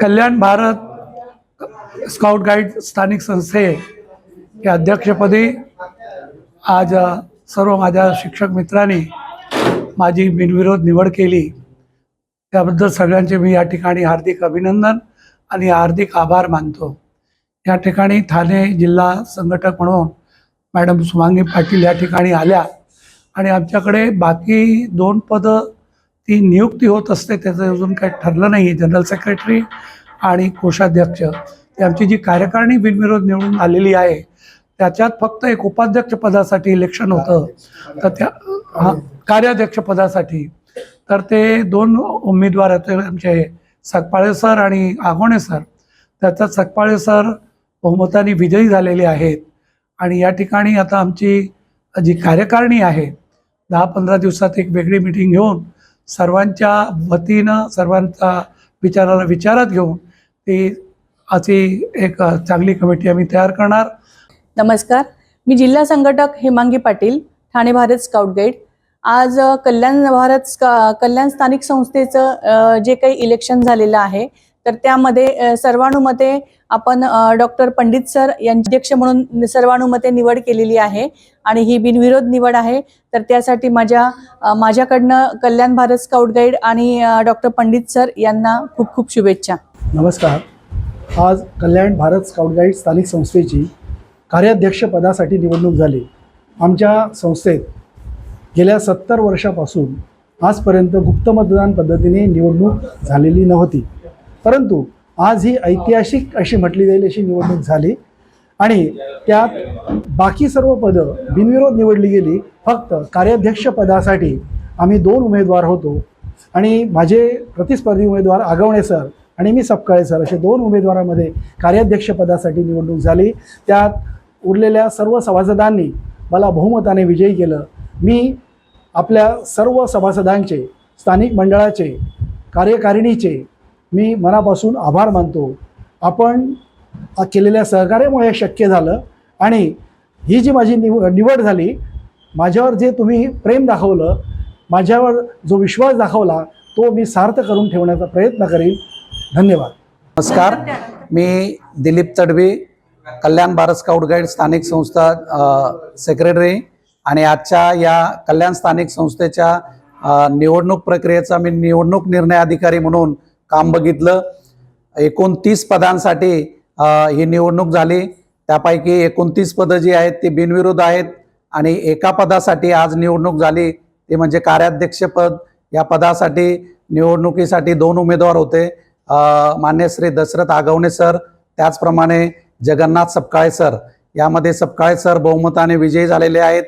कल्याण Bharat scout guide स्थानिक संस्थे या अध्यक्षपदी आज सर्व माझ्या शिक्षक मित्रांनी माझी बिनविरोध निवड केली. त्याबद्दल सगळ्यांचे मी या ठिकाणी हार्दिक अभिनंदन आणि हार्दिक आभार मानतो. या ठिकाणी ठाणे जिल्हा संघटक म्हणून मॅडम सुमांगी पाटील या ठिकाणी आल्या आणि आमच्याकडे बाकी दोन पदं ती नियुक्ती होत असते त्याचं अजून काही ठरलं नाही आहे जनरल सेक्रेटरी आणि कोषाध्यक्ष त्यांची आमची जी कार्यकारिणी बिनविरोध निवडून आलेली आहे त्याच्यात फक्त एक उपाध्यक्ष पदासाठी इलेक्शन होतं. तर त्या हा, कार्याध्यक्ष पदासाठी. तर ते दोन उमेदवार होते आमचे सकपाळे सर आणि आगोणे सर. त्याच्यात सकपाळे सर बहुमताने विजयी झालेले आहेत. आणि या ठिकाणी आता आमची जी कार्यकारिणी आहे दहा पंधरा दिवसात एक वेगळी मिटिंग घेऊन सर्वांच्या वतीनं सर्वांचा विचाराला विचारात घेऊन ती अशी एक चांगली कमिटी आम्ही तयार करणार. नमस्कार. मी जिल्हा संघटक हेमांगी पाटील ठाणे भारत स्काउट गाईड. आज कल्याण भारत स्का कल्याण स्थानिक संस्थेचं जे काही इलेक्शन झालेलं आहे तर त्यामध्ये सर्वानुमते आपण डॉक्टर पंडित सर यांचे अध्यक्ष म्हणून सर्वानुमते निवड केलेली आहे आणि ही बिनविरोध निवड आहे. तर त्यासाठी माझ्या माझ्याकडनं कल्याण भारत स्काउट गाईड आणि डॉक्टर पंडित सर यांना खूप खूप शुभेच्छा. नमस्कार. आज कल्याण भारत स्काउट गाईड स्थानिक संस्थेची कार्याध्यक्षपदासाठी निवडणूक झाली. आमच्या संस्थेत गेल्या सत्तर वर्षापासून आजपर्यंत गुप्त मतदान पद्धतीने निवडणूक झालेली नव्हती. परंतु आज ही ऐतिहासिक अशी म्हटली जाईल अशी निवडणूक झाली. आणि त्यात बाकी सर्व पदं बिनविरोध निवडली गेली. फक्त कार्याध्यक्षपदासाठी आम्ही दोन उमेदवार होतो. आणि माझे प्रतिस्पर्धी उमेदवार आगवणे सर आणि मी सपकाळे सर असे दोन उमेदवारामध्ये कार्याध्यक्षपदासाठी निवडणूक झाली. त्यात उरलेल्या सर्व सभासदांनी मला बहुमताने विजयी केलं. मी आपल्या सर्व सभासदांचे स्थानिक मंडळाचे कार्यकारिणीचे मी मनापासून आभार मानतो. आपण केलेल्या सहकार्यामुळे हे शक्य झालं आणि ही जी माझी निव निवड झाली माझ्यावर जे तुम्ही प्रेम दाखवलं माझ्यावर जो विश्वास दाखवला तो मी सार्थ करून ठेवण्याचा प्रयत्न करीन. धन्यवाद. नमस्कार. मी दिलीप तडवे कल्याण भारत स्काउट गाईड स्थानिक संस्था सेक्रेटरी आणि आजच्या या कल्याण स्थानिक संस्थेच्या निवडणूक प्रक्रियेचा मी निवडणूक निर्णय अधिकारी म्हणून काम बघितलं. एकोणतीस पदांसाठी ही निवडणूक झाली. त्यापैकी एकोणतीस पदं जी आहेत ती बिनविरोध आहेत आणि एका पदासाठी आज निवडणूक झाली. ते म्हणजे कार्याध्यक्षपद या पदासाठी निवडणुकीसाठी दोन उमेदवार होते. मान्य श्री दशरथ आगवणे सर त्याचप्रमाणे जगन्नाथ सपकाळे सर. यामध्ये सपकाळे सर बहुमताने विजयी झालेले आहेत.